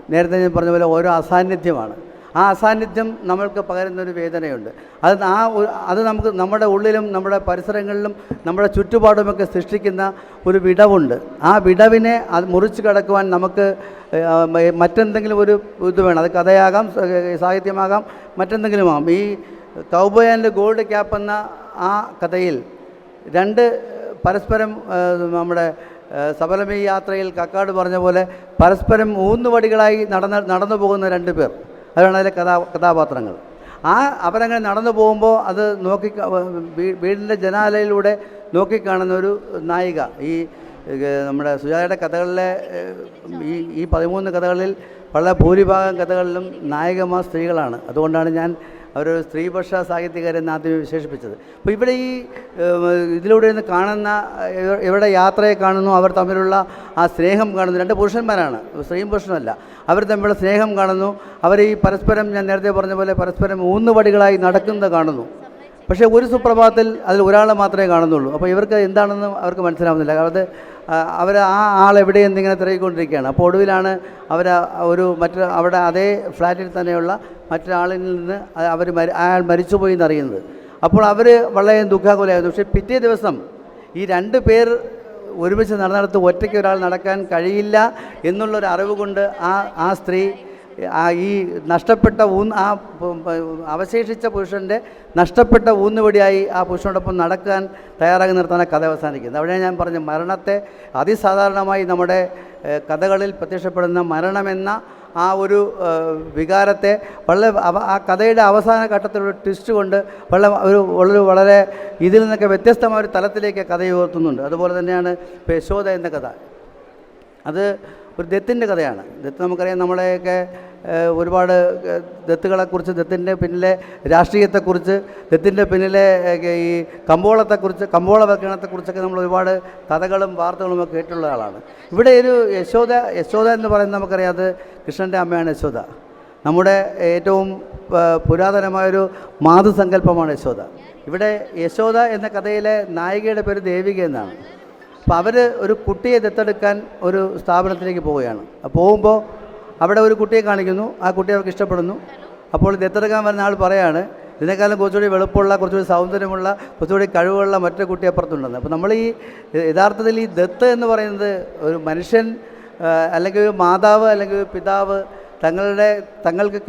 നേരത്തെ ഞാൻ പറഞ്ഞ പോലെ ഓരോ അസാന്നിധ്യമാണ്. ആ അസാന്നിധ്യം നമ്മൾക്ക് പകരുന്നൊരു വേദനയുണ്ട്. അത് ആ അത് നമുക്ക് നമ്മുടെ ഉള്ളിലും നമ്മുടെ പരിസരങ്ങളിലും നമ്മുടെ ചുറ്റുപാടുമൊക്കെ സൃഷ്ടിക്കുന്ന ഒരു വിടവുണ്ട്. ആ വിടവിനെ അത് മുറിച്ച് കടക്കുവാൻ നമുക്ക് മറ്റെന്തെങ്കിലും ഒരു ഇത് വേണം. അത് കഥയാകാം സാഹിത്യമാകാം മറ്റെന്തെങ്കിലും ആകാം ഈ കൗബോയ് ആൻഡ് ഗോൾഡ് ക്യാപ്പ് എന്ന ആ കഥയിൽ രണ്ട് പരസ്പരം നമ്മുടെ സബലമി യാത്രയിൽ കക്കാട് പറഞ്ഞ പോലെ പരസ്പരം ഊന്നുവടികളായി നടന്ന് നടന്നു പോകുന്ന രണ്ട് പേർ. അതാണ് അതിലെ കഥാ കഥാപാത്രങ്ങൾ. ആ അവരങ്ങനെ നടന്നു പോകുമ്പോൾ അത് നോക്കി വീടിന്റെ ജനാലയിലൂടെ നോക്കിക്കാണുന്ന ഒരു നായിക. ഈ നമ്മുടെ സുജാതയുടെ കഥകളിലെ ഈ ഈ പതിമൂന്ന് കഥകളിൽ വളരെ ഭൂരിഭാഗം കഥകളിലും നായികമാർ സ്ത്രീകളാണ്. അതുകൊണ്ടാണ് ഞാൻ അവരൊരു സ്ത്രീപക്ഷ സാഹിത്യകാരെന്ന് ആദ്യം വിശേഷിപ്പിച്ചത്. അപ്പോൾ ഇവിടെ ഈ ഇതിലൂടെ നിന്ന് കാണുന്ന ഇവിടെ യാത്രയെ കാണുന്നു അവർ തമ്മിലുള്ള ആ സ്നേഹം കാണുന്നു. രണ്ട് പുരുഷന്മാരാണ് സ്ത്രീയും പുരുഷനുമല്ല അവർ തമ്മിലുള്ള സ്നേഹം കാണുന്നു. അവർ ഈ പരസ്പരം ഞാൻ നേരത്തെ പറഞ്ഞ പോലെ പരസ്പരം ഊന്നുവടികളായി നടക്കുന്നത് കാണുന്നു. പക്ഷേ ഒരു സുപ്രഭാതത്തിൽ അതിൽ ഒരാളെ മാത്രമേ കാണുന്നുള്ളൂ. അപ്പോൾ ഇവർക്ക് എന്താണെന്ന് അവർക്ക് മനസ്സിലാവുന്നില്ല. അത് അവർ ആ ആൾ എവിടെ ഇങ്ങനെ തിരക്കിക്കൊണ്ടിരിക്കുകയാണ്. അപ്പോൾ ഒടുവിലാണ് അവർ ഒരു മറ്റു അവിടെ അതേ ഫ്ലാറ്റിൽ തന്നെയുള്ള മറ്റൊരാളിൽ നിന്ന് അവർ അയാൾ മരിച്ചുപോയി എന്നറിയുന്നത്. അപ്പോൾ അവർ വളരെ ദുഃഖാകുലായിരുന്നു പക്ഷേ പിറ്റേ ദിവസം ഈ രണ്ട് പേർ ഒരുമിച്ച് നടന്നിടത്ത് ഒറ്റയ്ക്ക് ഒരാൾ നടക്കാൻ കഴിയില്ല എന്നുള്ളൊരു അറിവ് കൊണ്ട് ആ ആ സ്ത്രീ ആ ഈ നഷ്ടപ്പെട്ട ഊന്ന് ആ അവശേഷിച്ച പുരുഷന്റെ നഷ്ടപ്പെട്ട ഊന്നുവടിയായി ആ പുരുഷനോടൊപ്പം നടക്കാൻ തയ്യാറാക്കി നിർത്താൻ കഥ അവസാനിക്കുന്നത് അവിടെ ഞാൻ പറഞ്ഞു മരണത്തെ അതിസാധാരണമായി നമ്മുടെ കഥകളിൽ പ്രത്യക്ഷപ്പെടുന്ന മരണമെന്ന ആ ഒരു വികാരത്തെ വളരെ ആ കഥയുടെ അവസാന ഘട്ടത്തിലൊരു ട്വിസ്റ്റ് കൊണ്ട് വളരെ ഒരു വളരെ വളരെ ഇതിൽ നിന്നൊക്കെ വ്യത്യസ്തമായ ഒരു തലത്തിലേക്ക് കഥ ഉയർത്തുന്നുണ്ട്. അതുപോലെ തന്നെയാണ് യശോദ എന്ന കഥ. അത് ഒരു ദത്തിന്റെ കഥയാണ്. ദത്ത് നമുക്കറിയാം നമ്മളെയൊക്കെ ഒരുപാട് ദത്തുകളെക്കുറിച്ച് ദത്തിന്റെ പിന്നിലെ രാഷ്ട്രീയത്തെക്കുറിച്ച് ദത്തിന്റെ പിന്നിലെ ഈ കമ്പോളത്തെക്കുറിച്ച് കമ്പോളവൽക്കരണത്തെക്കുറിച്ചൊക്കെ നമ്മൾ ഒരുപാട് കഥകളും വാർത്തകളും ഒക്കെ കേട്ടുള്ള ആളാണ്. ഇവിടെ ഒരു യശോദ യശോദ എന്ന് പറയുന്നത് നമുക്കറിയാം. അത് കൃഷ്ണന്റെ അമ്മയാണ് യശോദ. നമ്മുടെ ഏറ്റവും പുരാതനമായൊരു മാതൃസങ്കല്പമാണ് യശോദ. ഇവിടെ യശോദ എന്ന കഥയിലെ നായികയുടെ പേര് ദേവിക എന്നാണ്. അപ്പോൾ അവർ ഒരു കുട്ടിയെ ദത്തെടുക്കാൻ ഒരു സ്ഥാപനത്തിലേക്ക് പോവുകയാണ്. പോകുമ്പോൾ അവിടെ ഒരു കുട്ടിയെ കാണിക്കുന്നു. ആ കുട്ടി അവർക്ക് ഇഷ്ടപ്പെടുന്നു. അപ്പോൾ ദത്തെടുക്കാൻ വരുന്ന ആൾ പറയാണ് ഇതിനേക്കാളും കുറച്ചുകൂടി വെളുപ്പുള്ള കുറച്ചുകൂടി സൗന്ദര്യമുള്ള കുറച്ചുകൂടി കഴിവുള്ള മറ്റൊരു കുട്ടി അപ്പുറത്തുണ്ടെന്ന്. അപ്പോൾ നമ്മൾ ഈ യഥാർത്ഥത്തിൽ ഈ ദത്ത് എന്ന് പറയുന്നത് ഒരു മനുഷ്യൻ അല്ലെങ്കിൽ ഒരു മാതാവ് അല്ലെങ്കിൽ ഒരു പിതാവ് തങ്ങളുടെ തങ്ങൾക്ക്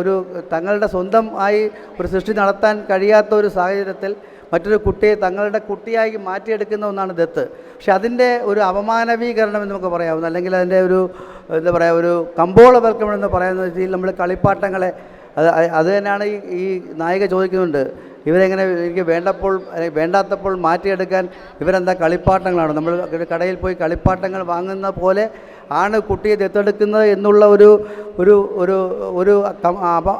ഒരു തങ്ങളുടെ സ്വന്തം ആയി ഒരു സൃഷ്ടി നടത്താൻ കഴിയാത്ത ഒരു സാഹചര്യത്തിൽ മറ്റൊരു കുട്ടിയെ തങ്ങളുടെ കുട്ടിയായി മാറ്റിയെടുക്കുന്ന ഒന്നാണ് ദത്ത്. പക്ഷെ അതിന്റെ ഒരു അപമാനവീകരണം എന്ന് നമുക്ക് പറയാവുന്ന അല്ലെങ്കിൽ അതിന്റെ ഒരു എന്താ പറയുക ഒരു കമ്പോളവൽക്കരണം എന്ന് പറയുന്ന രീതിയിൽ നമ്മൾ കളിപ്പാട്ടങ്ങളെ അത് അത് തന്നെയാണ് ഈ ഈ നായിക ചോദിക്കുന്നുണ്ട്. ഇവരെങ്ങനെ എനിക്ക് വേണ്ടപ്പോൾ വേണ്ടാത്തപ്പോൾ മാറ്റിയെടുക്കാൻ ഇവരെന്താ കളിപ്പാട്ടങ്ങളാണ്? നമ്മൾ കടയിൽ പോയി കളിപ്പാട്ടങ്ങൾ വാങ്ങുന്ന പോലെ ആണ് കുട്ടിയെ ദത്തെടുക്കുന്നത് എന്നുള്ള ഒരു ഒരു ഒരു ഒരു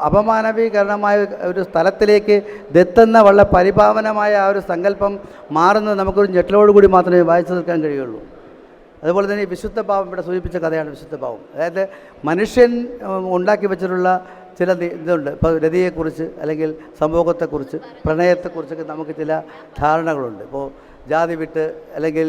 അപമാനവീകരണമായ ഒരു സ്ഥലത്തിലേക്ക് ദത്തെന്ന വളരെ പരിഭാവനമായ ആ ഒരു സങ്കല്പം മാറുന്നത് നമുക്കൊരു ഞെട്ടലോടുകൂടി മാത്രമേ വായിച്ചു നിൽക്കാൻ കഴിയുള്ളൂ. അതുപോലെ തന്നെ വിശുദ്ധ ഭാവം ഇവിടെ സൂചിപ്പിച്ച കഥയാണ് വിശുദ്ധ ഭാവം അതായത് മനുഷ്യൻ ഉണ്ടാക്കി വെച്ചിട്ടുള്ള ചില ഇതുണ്ട്. ഇപ്പോൾ രതിയെക്കുറിച്ച് അല്ലെങ്കിൽ സമൂഹത്തെക്കുറിച്ച് പ്രണയത്തെക്കുറിച്ചൊക്കെ നമുക്ക് ചില ധാരണകളുണ്ട്. ഇപ്പോൾ ജാതി വിട്ട് അല്ലെങ്കിൽ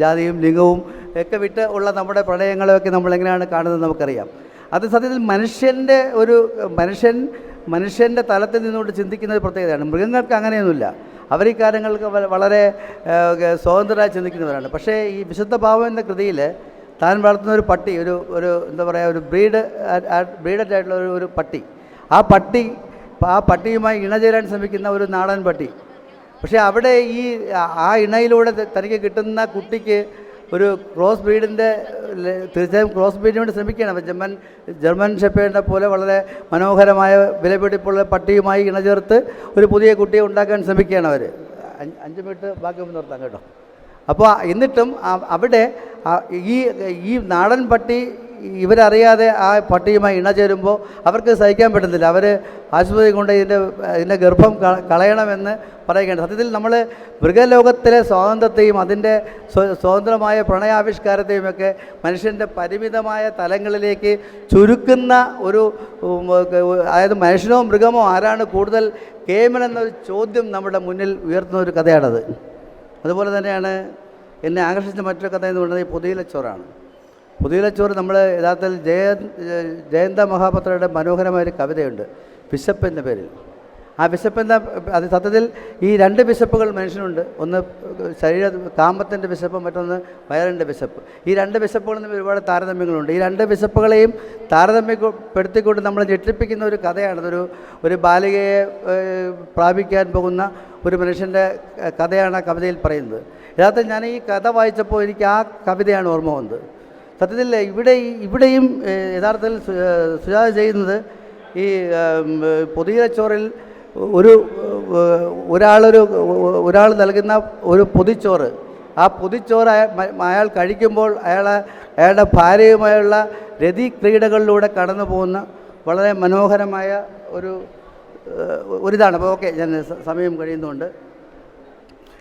ജാതിയും ലിംഗവും ഒക്കെ വിട്ട് ഉള്ള നമ്മുടെ പ്രണയങ്ങളെയൊക്കെ നമ്മളെങ്ങനെയാണ് കാണുന്നത് നമുക്കറിയാം. അത് സത്യത്തിൽ മനുഷ്യന്റെ ഒരു മനുഷ്യൻ മനുഷ്യന്റെ തലത്തിൽ നിന്നുകൊണ്ട് ചിന്തിക്കുന്ന ഒരു പ്രത്യേകതയാണ്. മൃഗങ്ങൾക്ക് അങ്ങനെയൊന്നുമില്ല. അവർ ഈ കാര്യങ്ങൾക്ക് വളരെ സ്വതന്ത്രമായി ചിന്തിക്കുന്നവരാണ്. പക്ഷേ ഈ വിശുദ്ധ ഭാവം എന്ന കൃതിയിൽ താൻ വളർത്തുന്ന ഒരു പട്ടി ഒരു ഒരു എന്താ പറയുക ഒരു ബ്രീഡ് ബ്രീഡഡ് ആയിട്ടുള്ള ഒരു ഒരു പട്ടി. ആ പട്ടി ആ പട്ടിയുമായി ഇണചേരാൻ ശ്രമിക്കുന്ന ഒരു നാടൻ പട്ടി. പക്ഷേ അവിടെ ഈ ആ- ഇണയിലൂടെ തനിക്ക് കിട്ടുന്ന കുട്ടിക്ക് ഒരു ക്രോസ് ബ്രീഡിന്റെ തീർച്ചയായും ക്രോസ് ബ്രീഡിന് വേണ്ടി ശ്രമിക്കുകയാണ്. ജർമ്മൻ ജർമ്മൻ ഷെപ്പേഡിനെ പോലെ വളരെ മനോഹരമായ വിലപിടിപ്പുള്ള പട്ടിയുമായി ഇണചേർത്ത് ഒരു പുതിയ കുട്ടിയെ ഉണ്ടാക്കാൻ ശ്രമിക്കുകയാണ് അവർ. അഞ്ച് മിനിറ്റ് ബാക്കി നിർത്താം കേട്ടോ. അപ്പോൾ എന്നിട്ടും അവിടെ ഈ ഈ നാടൻ പട്ടി ഇവരറിയാതെ ആ പട്ടിയുമായി ഇണചേരുമ്പോൾ അവർക്ക് സഹിക്കാൻ പറ്റുന്നില്ല അവർ ആശുപത്രി കൊണ്ട് ഇതിന്റെ ഇതിന്റെ ഗർഭം കളയണമെന്ന് പറയുകയാണ്. സത്യത്തിൽ നമ്മൾ മൃഗലോകത്തിലെ സ്വാതന്ത്ര്യത്തെയും അതിന്റെ സ്വതന്ത്രമായ പ്രണയാവിഷ്കാരത്തെയുമൊക്കെ മനുഷ്യന്റെ പരിമിതമായ തലങ്ങളിലേക്ക് ചുരുക്കുന്ന ഒരു അതായത് മനുഷ്യനോ മൃഗമോ ആരാണ് കൂടുതൽ കേമൻ എന്നൊരു ചോദ്യം നമ്മുടെ മുന്നിൽ ഉയർത്തുന്ന ഒരു കഥയാണത്. അതുപോലെ തന്നെയാണ് എന്നെ ആകർഷിച്ച മറ്റൊരു കഥ എന്ന് പറയുന്നത് പുതിയിലച്ചോറാണ്. പുതിയിലച്ചോറ് നമ്മൾ യഥാർത്ഥത്തിൽ ജയ ജയന്ത മഹാപത്രയുടെ മനോഹരമായൊരു കവിതയുണ്ട് ബിഷപ്പ് എന്ന പേരിൽ. ആ ബിഷപ്പ് എന്ന അത് സത്യത്തിൽ ഈ രണ്ട് ബിഷപ്പുകൾ മനുഷ്യനുണ്ട്. ഒന്ന് ശരീര കാമത്തിന്റെ ബിഷപ്പ് മറ്റൊന്ന് വയറിന്റെ ബിഷപ്പ്. ഈ രണ്ട് ബിഷപ്പുകളിൽ തമ്മിൽ ഒരുപാട് താരതമ്യങ്ങളുണ്ട്. ഈ രണ്ട് ബിഷപ്പുകളെയും താരതമ്യപ്പെടുത്തിക്കൊണ്ട് നമ്മൾ ഞെട്ടിപ്പിക്കുന്ന ഒരു കഥയാണ്. ഒരു ഒരു ബാലികയെ പ്രാപിക്കാൻ പോകുന്ന ഒരു മനുഷ്യന്റെ കഥയാണ് ആ കവിതയിൽ പറയുന്നത്. യഥാർത്ഥത്തിൽ ഞാൻ ഈ കഥ വായിച്ചപ്പോൾ എനിക്ക് ആ കവിതയാണ് ഓർമ്മ വന്നത്. സത്യത്തിൽ ഇവിടെ ഇവിടെയും യഥാർത്ഥത്തിൽ സുജാത ചെയ്യുന്നത് ഈ ഉം, പൊതിയിലച്ചോറിൽ ഒരു ഒരാളൊരു ഒരാൾ നൽകുന്ന ഒരു പൊതിച്ചോറ്. ആ പൊതിച്ചോറ് അയാൾ കഴിക്കുമ്പോൾ അയാൾ അയാളുടെ ഭാര്യയുമായുള്ള രതി ക്രീഡകളിലൂടെ കടന്നു പോകുന്ന വളരെ മനോഹരമായ ഒരു ഒരിതാണ്. അപ്പോൾ ഓക്കെ ഞാൻ സമയം കഴിയുന്നുണ്ട്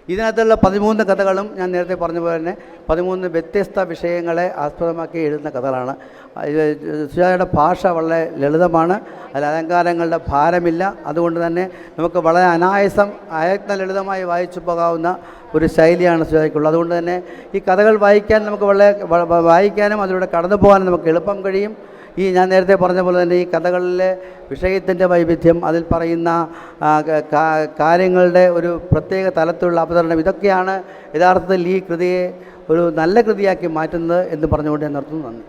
ഇതിനകത്തുള്ള പതിമൂന്ന് കഥകളും ഞാൻ നേരത്തെ പറഞ്ഞ പോലെ തന്നെ പതിമൂന്ന് വ്യത്യസ്ത വിഷയങ്ങളെ ആസ്പദമാക്കി എഴുതുന്ന കഥകളാണ്. സുജാതയുടെ ഭാഷ വളരെ ലളിതമാണ് അതിൽ അലങ്കാരങ്ങളുടെ ഭാരമില്ല. അതുകൊണ്ട് തന്നെ നമുക്ക് വളരെ അനായാസം അയത്ന ലളിതമായി വായിച്ചു പോകാവുന്ന ഒരു ശൈലിയാണ് സുജാതയ്ക്കുള്ളത്. അതുകൊണ്ട് തന്നെ ഈ കഥകൾ വായിക്കാൻ നമുക്ക് വളരെ വായിക്കാനും അതിലൂടെ കടന്നു പോകാനും നമുക്ക് എളുപ്പം കഴിയും. ഈ ഞാൻ നേരത്തെ പറഞ്ഞ പോലെ തന്നെ ഈ കഥകളിലെ വിഷയത്തിന്റെ വൈവിധ്യം അതിൽ പറയുന്ന കാര്യങ്ങളുടെ ഒരു പ്രത്യേക തലത്തിലുള്ള അവതരണം ഇതൊക്കെയാണ് യഥാർത്ഥത്തിൽ ഈ കൃതിയെ ഒരു നല്ല കൃതിയാക്കി മാറ്റുന്നത് എന്ന് പറഞ്ഞുകൊണ്ട് ഞാൻ നിർത്തുന്നു. നന്ദി.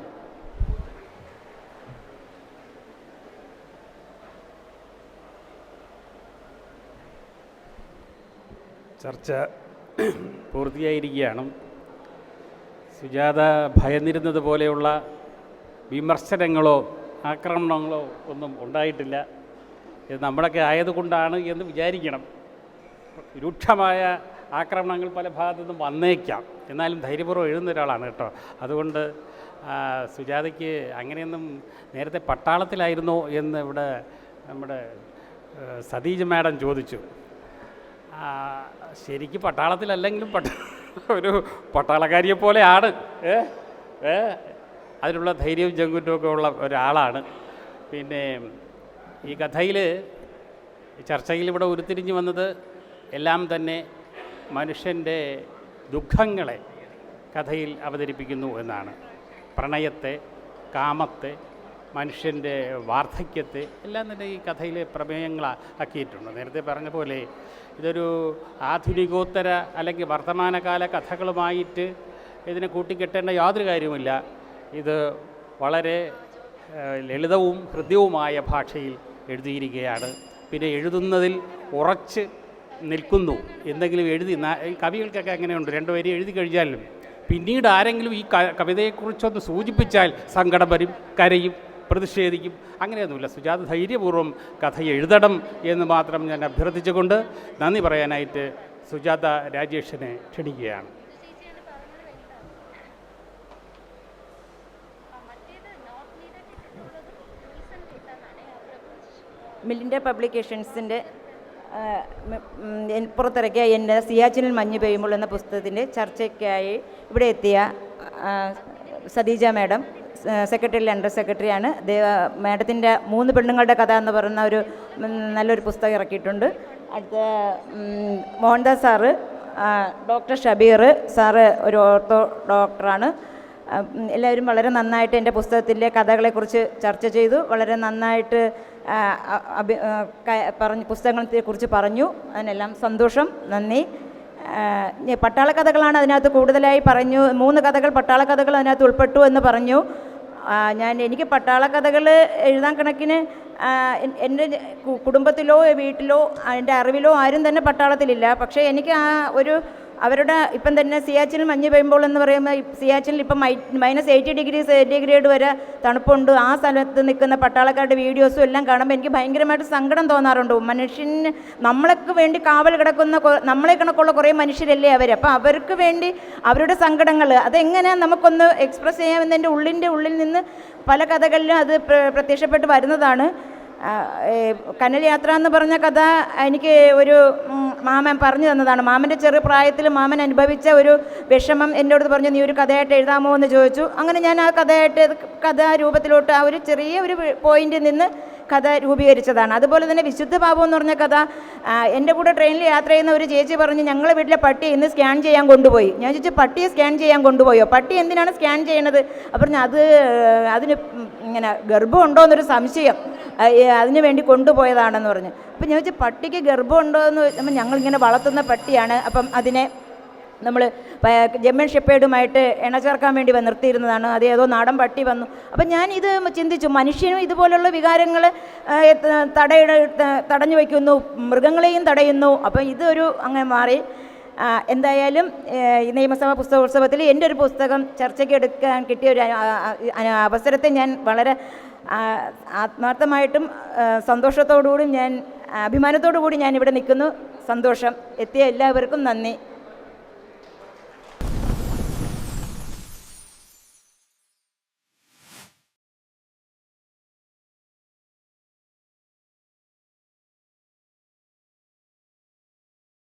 ചർച്ച പൂർത്തിയായിരിക്കുകയാണ്. സുജാത ഭയന്നിരുന്നത് പോലെയുള്ള വിമർശനങ്ങളോ ആക്രമണങ്ങളോ ഒന്നും ഉണ്ടായിട്ടില്ല. ഇത് നമ്മളൊക്കെ ആയതുകൊണ്ടാണ് എന്ന് വിചാരിക്കണം. രൂക്ഷമായ ആക്രമണങ്ങൾ പല ഭാഗത്തു നിന്നും വന്നേക്കാം. എന്നാലും ധൈര്യപൂർവം എഴുതുന്ന ഒരാളാണ് കേട്ടോ. അതുകൊണ്ട് സുജാതയ്ക്ക് അങ്ങനെയൊന്നും നേരത്തെ പട്ടാളത്തിലായിരുന്നു എന്ന് ഇവിടെ നമ്മുടെ സതീജ് മാഡം ചോദിച്ചു. ശരിക്ക് പട്ടാളത്തിലല്ലെങ്കിലും പട്ട ഒരു പട്ടാളക്കാരിയെ പോലെയാണ് ഏ? ഏ? അതിനുള്ള ധൈര്യവും ചങ്കുറ്റും ഒക്കെ ഉള്ള ഒരാളാണ്. പിന്നെ ഈ കഥയിൽ ചർച്ചയിൽ ഇവിടെ ഉരുത്തിരിഞ്ഞു വന്നത് എല്ലാം തന്നെ മനുഷ്യന്റെ ദുഃഖങ്ങളെ കഥയിൽ അവതരിപ്പിക്കുന്നു എന്നാണ്. പ്രണയത്തെ കാമത്തെ മനുഷ്യന്റെ വാർദ്ധക്യത്തെ എല്ലാം തന്നെ ഈ കഥയിലെ പ്രമേയങ്ങളാക്കിയിട്ടുണ്ട് നേരത്തെ പറഞ്ഞ പോലെ ഇതൊരു ആധുനികോത്തര അല്ലെങ്കിൽ വർത്തമാനകാല കഥകളുമായിട്ട് ഇതിനെ കൂട്ടിക്കെട്ടേണ്ട യാതൊരു കാര്യവുമില്ല. ഇത് വളരെ ലളിതവും ഹൃദ്യവുമായ ഭാഷയിൽ എഴുതിയിരിക്കുകയാണ്. പിന്നെ എഴുതുന്നതിൽ ഉറച്ച് നിൽക്കുന്നു. എന്തെങ്കിലും എഴുതി കവികൾക്കൊക്കെ അങ്ങനെയുണ്ട് രണ്ടു വരി എഴുതി കഴിഞ്ഞാലും. പിന്നീട് ആരെങ്കിലും ഈ കവിതയെക്കുറിച്ചൊന്ന് സൂചിപ്പിച്ചാൽ സങ്കടം വരും കരയും പ്രതിഷേധിക്കും. അങ്ങനെയൊന്നുമില്ല. സുജാത ധൈര്യപൂർവം കഥ എഴുതണം എന്ന് മാത്രം ഞാൻ അഭ്യർത്ഥിച്ചുകൊണ്ട് നന്ദി പറയാനായിട്ട് സുജാത രാജേഷിനെ ക്ഷണിക്കുകയാണ്. മില്ലിന്റെ പബ്ലിക്കേഷൻസിന്റെ പുറത്തിറക്കിയ എന്റെ സിയാച്ചിനിൽ മഞ്ഞ് പെയ്യുമ്പോൾ എന്ന പുസ്തകത്തിന്റെ ചർച്ചയ്ക്കായി ഇവിടെ എത്തിയ സതീജ മാഡം സെക്രട്ടറി അണ്ടർ സെക്രട്ടറിയാണ്. ദേവ മാഡത്തിന്റെ മൂന്ന് പെണ്ണുങ്ങളുടെ കഥ എന്ന് പറയുന്ന ഒരു നല്ലൊരു പുസ്തകം ഇറക്കിയിട്ടുണ്ട്. അടുത്ത Mohandas sir doctor Shabeer sir ഒരു ഓർത്തോ ഡോക്ടറാണ്. എല്ലാവരും വളരെ നന്നായിട്ട് എന്റെ പുസ്തകത്തിലെ കഥകളെക്കുറിച്ച് ചർച്ച ചെയ്തു. വളരെ നന്നായിട്ട് പറഞ്ഞ് പുസ്തകങ്ങളെ കുറിച്ച് പറഞ്ഞു അതിനെല്ലാം സന്തോഷം നന്ദി. പട്ടാള കഥകളാണ് അതിനകത്ത് കൂടുതലായി പറഞ്ഞു. മൂന്ന് കഥകൾ പട്ടാള കഥകൾ അതിനകത്ത് ഉൾപ്പെട്ടു എന്ന് പറഞ്ഞു. ഞാൻ എനിക്ക് പട്ടാള കഥകൾ എഴുതാൻ കണക്കിന് എന്റെ കുടുംബത്തിലോ വീട്ടിലോ എന്റെ അറിവിലോ ആരും തന്നെ പട്ടാളത്തിലില്ല. പക്ഷേ എനിക്ക് ആ ഒരു അവരുടെ ഇപ്പം തന്നെ സിയാച്ചിൽ മഞ്ഞ് പെയ്യുമ്പോൾ എന്ന് പറയുമ്പോൾ സിയാച്ചിൽ ഇപ്പം മൈനസ് എയ്റ്റി ഡിഗ്രി സെന്റിഗ്രേഡ് വരെ തണുപ്പുണ്ട്. ആ സ്ഥലത്ത് നിൽക്കുന്ന പട്ടാളക്കാരുടെ വീഡിയോസും എല്ലാം കാണുമ്പോൾ എനിക്ക് ഭയങ്കരമായിട്ട് സങ്കടം തോന്നാറുണ്ട്. മനുഷ്യന് നമ്മളൊക്കെ വേണ്ടി കാവൽ കിടക്കുന്ന നമ്മളെ കണക്കുള്ള കുറേ മനുഷ്യരല്ലേ അവർ അപ്പോൾ അവർക്ക് വേണ്ടി അവരുടെ സങ്കടങ്ങൾ അതെങ്ങനെ നമുക്കൊന്ന് എക്സ്പ്രസ് ചെയ്യാമെന്നതിന്റെ ഉള്ളിന്റെ ഉള്ളിൽ നിന്ന് പല കഥകളിലും അത് പ്ര- പ്രത്യക്ഷപ്പെട്ട് വരുന്നതാണ്. ആ, ഏ, കനൽ യാത്ര എന്ന് പറഞ്ഞ കഥ എനിക്ക് ഒരു മാമൻ പറഞ്ഞു തന്നതാണ്. മാമന്റെ ചെറു പ്രായത്തിൽ മാമൻ അനുഭവിച്ച ഒരു വിഷമം എന്റെ അടുത്ത് പറഞ്ഞു നീ ഒരു കഥയായിട്ട് എഴുതാമോ? എന്ന് ചോദിച്ചു. അങ്ങനെ ഞാൻ ആ കഥയായിട്ട് കഥാരൂപത്തിലോട്ട് ആ ഒരു ചെറിയ ഒരു പോയിന്റിൽ നിന്ന് കഥ രൂപീകരിച്ചതാണ്. അതുപോലെ തന്നെ വിശുദ്ധ പാപം എന്ന് പറഞ്ഞ കഥ എന്റെ കൂടെ ട്രെയിനിൽ യാത്ര ചെയ്യുന്ന ഒരു ചേച്ചി പറഞ്ഞ് ഞങ്ങളെ വീട്ടിലെ പട്ടി ഇന്ന് സ്കാൻ ചെയ്യാൻ കൊണ്ടുപോയി. ഞാൻ ചോദിച്ചു പട്ടിയെ സ്കാൻ ചെയ്യാൻ കൊണ്ടുപോയോ? പട്ടി എന്തിനാണ് സ്കാൻ ചെയ്യണത്? അപ്പം അത് അതിന് ഇങ്ങനെ ഗർഭമുണ്ടോ എന്നൊരു സംശയം അതിന് വേണ്ടി കൊണ്ടുപോയതാണെന്ന് പറഞ്ഞു. അപ്പം ഞാൻ ചോദിച്ചു പട്ടിക്ക് ഗർഭമുണ്ടോ എന്ന് ഞങ്ങളിങ്ങനെ വളർത്തുന്ന പട്ടിയാണ്. അപ്പം അതിനെ നമ്മൾ ജമ്മൻ ഷെപ്പേഡുമായിട്ട് എണ ചേർക്കാൻ വേണ്ടി നിർത്തിയിരുന്നതാണ്. അത് ഏതോ നാടൻ പട്ടി വന്നു. അപ്പം ഞാൻ ഇത് ചിന്തിച്ചു മനുഷ്യനും ഇതുപോലുള്ള വികാരങ്ങൾ തടയിട തടഞ്ഞു വയ്ക്കുന്നു മൃഗങ്ങളെയും തടയുന്നു. അപ്പം ഇതൊരു അങ്ങനെ മാറി. എന്തായാലും ഈ നിയമസഭാ പുസ്തകോത്സവത്തിൽ എന്റെ ഒരു പുസ്തകം ചർച്ചയ്ക്ക് എടുക്കാൻ കിട്ടിയ ഒരു അവസരത്തെ ഞാൻ വളരെ ആത്മാർത്ഥമായിട്ടും സന്തോഷത്തോടുകൂടി ഞാൻ അഭിമാനത്തോടു കൂടി ഞാൻ ഇവിടെ നിൽക്കുന്നു. സന്തോഷം. എത്തിയ എല്ലാവർക്കും നന്ദി.